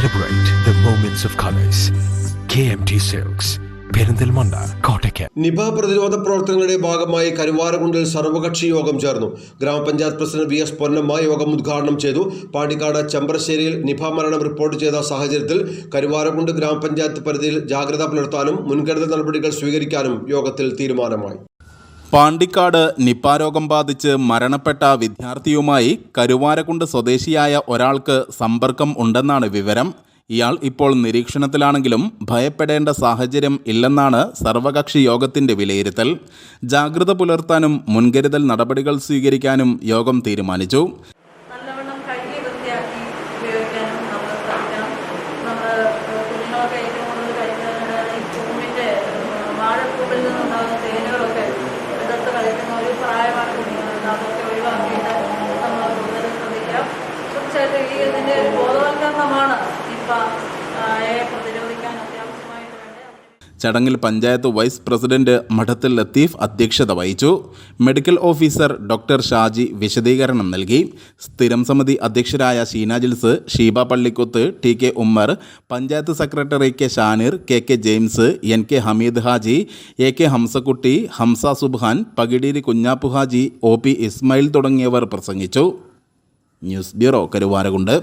Celebrate the moments of M KMT Silks. Perinthalmanna Kottakkal Nipah പ്രതിരോധ പ്രവർത്തനങ്ങളുടെ ഭാഗമായി കരുവാരകുണ്ടിൽ സർവകക്ഷി യോഗം ചേർന്നു. ഗ്രാമപഞ്ചായത്ത് പ്രസിഡന്റ് വി എസ് പൊന്നമ്മ യോഗം ഉദ്ഘാടനം ചെയ്തു. പാണ്ടിക്കാട് ചെമ്പ്രശ്ശേരിയിൽ നിപ മരണം റിപ്പോർട്ട് ചെയ്ത സാഹചര്യത്തിൽ കരുവാരകുണ്ട് ഗ്രാമപഞ്ചായത്ത് പരിധിയിൽ ജാഗ്രത പുലർത്താനും മുൻകരുതൽ നടപടികൾ സ്വീകരിക്കാനും യോഗത്തിൽ തീരുമാനമായി. പാണ്ടിക്കാട് നിപ്പ രോഗം ബാധിച്ച് മരണപ്പെട്ട വിദ്യാർത്ഥിയുമായി കരുവാരക്കുണ്ട് സ്വദേശിയായ ഒരാൾക്ക് സമ്പർക്കം ഉണ്ടെന്നാണ് വിവരം. ഇയാൾ ഇപ്പോൾ നിരീക്ഷണത്തിലാണെങ്കിലും ഭയപ്പെടേണ്ട സാഹചര്യം ഇല്ലെന്നാണ് സർവകക്ഷി യോഗത്തിന്റെ വിലയിരുത്തൽ. ജാഗ്രത പുലർത്താനും മുൻകരുതൽ നടപടികൾ സ്വീകരിക്കാനും യോഗം തീരുമാനിച്ചു. വാഴപ്പൂവിൽ നിന്നുണ്ടാകുന്ന തേനുകളൊക്കെ ചടങ്ങിൽ പഞ്ചായത്ത് വൈസ് പ്രസിഡന്റ് മഠത്തിൽ ലത്തീഫ് അധ്യക്ഷത വഹിച്ചു. മെഡിക്കൽ ഓഫീസർ ഡോക്ടർ ഷാജി വിശദീകരണം നൽകി. സ്ഥിരം സമിതി അധ്യക്ഷരായ Sheena Jils Sheeba Pallikkuth T K Ummer panchayat secretary K Shanir K K James N K Hameed Haji A K Hamsakutty Hamsa Subhan Pakideeri Kunhappu Haji O P Ismail തുടങ്ങിയവർ പ്രസംഗിച്ചു. News bureau Karuvarakundu.